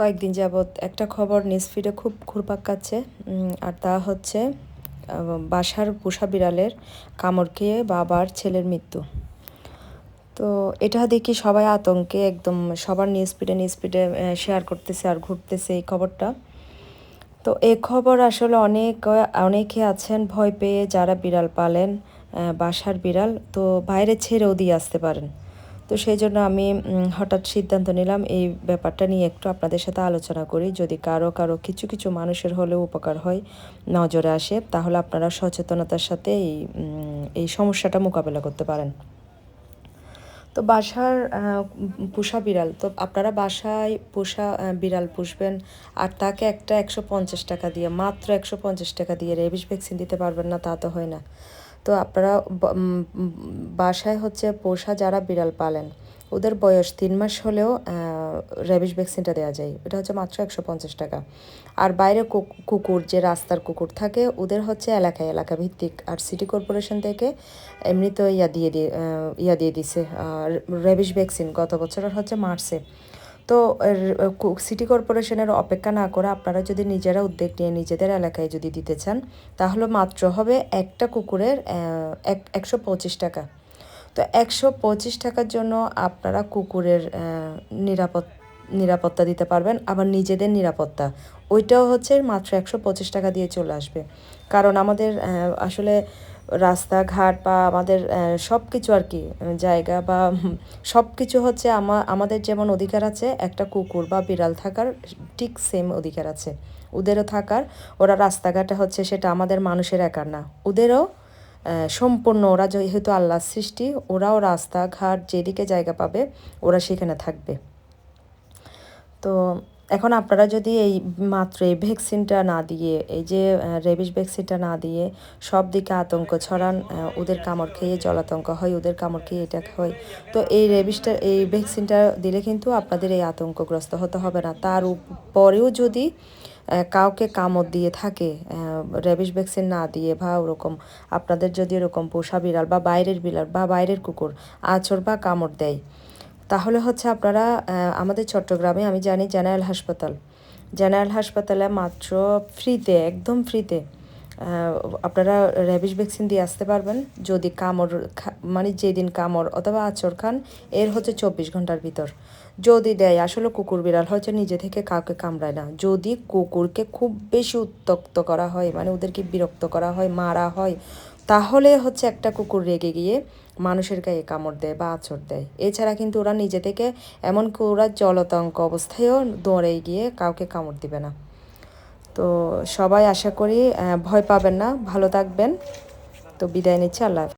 কয়েকদিন যাবৎ একটা খবর নিউজ ফিডে খুব ঘুরপাক কাচ্ছে আর তা হচ্ছে বাসার পোষা বিড়ালের কামড় খেয়ে বাবার ছেলের মৃত্যু। তো এটা দেখি সবাই আতঙ্কে, একদম সবার নিউজ ফিডে নিউজ ফিডে শেয়ার করতেছে আর ঘুরতেছে এই খবরটা। তো এই খবর আসলে অনেক, অনেকে আছেন ভয় পেয়ে যারা বিড়াল পালেন বাসার বিড়াল, তো বাইরে ছেড়েও দিয়ে আসতে পারেন। তো সেই জন্য আমি হঠাৎ সিদ্ধান্ত নিলাম এই ব্যাপারটা নিয়ে একটু আপনাদের সাথে আলোচনা করি। যদি কারও কারও কিছু কিছু মানুষের হলেও উপকার হয়, নজরে আসে, তাহলে আপনারা সচেতনতার সাথে এই এই সমস্যাটা মোকাবেলা করতে পারেন। তো বাসার পোষা বিড়াল, তো আপনারা বাসায় পোষা বিড়াল পুষবেন আর তাকে একটা একশো পঞ্চাশ টাকা দিয়ে, মাত্র একশো পঞ্চাশ টাকা দিয়ে রেবিস ভ্যাকসিন দিতে পারবেন না, তা তো হয় না। তো আপনারা বাসায় হচ্ছে পোষা যারা বিড়াল পালেন, ওদের বয়স তিন মাস হলেও রেবিস ভ্যাকসিনটা দেওয়া যায়। এটা হচ্ছে মাত্র একশো পঞ্চাশ টাকা। আর বাইরে কুকুর, যে রাস্তার কুকুর থাকে, ওদের হচ্ছে এলাকায় এলাকা ভিত্তিক আর সিটি কর্পোরেশন থেকে এমনি তো ইয়া দিয়ে দিয়ে ইয়া দিয়ে দিছে রেবিস ভ্যাকসিন। গত বছরের হচ্ছে মার্চে। তো সিটি কর্পোরেশনের অপেক্ষা না করে আপনারা যদি নিজেরা উদ্যোগ নিয়ে নিজেদের এলাকায় যদি দিতে চান, তাহলে মাত্র হবে একটা কুকুরের এক, একশো পঁচিশ টাকা। তো একশো পঁচিশ টাকার জন্য আপনারা কুকুরের নিরাপদ, নিরাপত্তা দিতে পারবেন, আবার নিজেদের নিরাপত্তা। ওইটাও হচ্ছে মাত্র একশো পঁচিশ টাকা দিয়ে চলে আসবে। কারণ আমাদের আসলে রাস্তাঘাট বা আমাদের সব কিছু আর কি জায়গা বা সব কিছু হচ্ছে আমা, আমাদের যেমন অধিকার আছে, একটা কুকুর বা বিড়াল থাকার ঠিক সেম অধিকার আছে। ওদেরও থাকার, ওরা রাস্তাঘাটে হচ্ছে সেটা আমাদের মানুষের একার না। ওদেরও সম্পূর্ণ, ওরা যেহেতু আল্লাহর সৃষ্টি, ওরাও রাস্তাঘাট যেদিকে জায়গা পাবে, ওরা সেখানে থাকবে। তো এখন আপনারা যদি এই মাত্র এই ভ্যাকসিনটা না দিয়ে, এই যে রেবিস ভ্যাকসিনটা না দিয়ে সব দিকে আতঙ্ক ছড়ান ওদের কামড় খেয়ে জলাতঙ্ক হয়, ওদের কামড় খেয়ে এটা হয়, তো এই রেবিসটা এই ভ্যাকসিনটা দিলে কিন্তু আপনাদের এই আতঙ্কগ্রস্ত হতে হবে না। তার উপ- পরেও যদি কাউকে কামড় দিয়ে থাকে রেবিস ভ্যাকসিন না দিয়ে বা ওরকম আপনাদের যদি এরকম পোষা বিড়াল বা বাইরের বিড়াল বা বাইরের কুকুর আঁচড় বা কামড় দেয় তাহলে হচ্ছে আপনারা আমাদের চট্টগ্রামে আমি জানি জেনারেল হাসপাতাল। জেনারেল হাসপাতালে মাত্র ফ্রিতে একদম ফ্রিতে আপনারা র্যাবিস ভ্যাকসিন দিয়ে আসতে পারবেন। যদি কামড় মানে যেদিন কামড় অথবা আচর খান, এর হচ্ছে চব্বিশ ঘণ্টার ভিতর। যদি দেয়, আসলে কুকুর বিড়াল হচ্ছে নিজে থেকে কাউকে কামড়ায় না। যদি কুকুরকে খুব বেশি উত্তক্ত করা হয় মানে ওদেরকে বিরক্ত করা হয়, মারা হয় তাহলে হচ্ছে একটা কুকুর রেগে গিয়ে মানুষের গায়ে কামড় দেয় বা আঁচড় দেয়। এছাড়া কিন্তু ওরা নিজে থেকে এমনকি ওরা জলতঙ্ক অবস্থায়ও দৌড়ে গিয়ে কাউকে কামড় দিবে না। তো সবাই আশা করি ভয় পাবেন না। ভালো থাকবেন। তো বিদায় নিচ্ছি। আল্লাহ।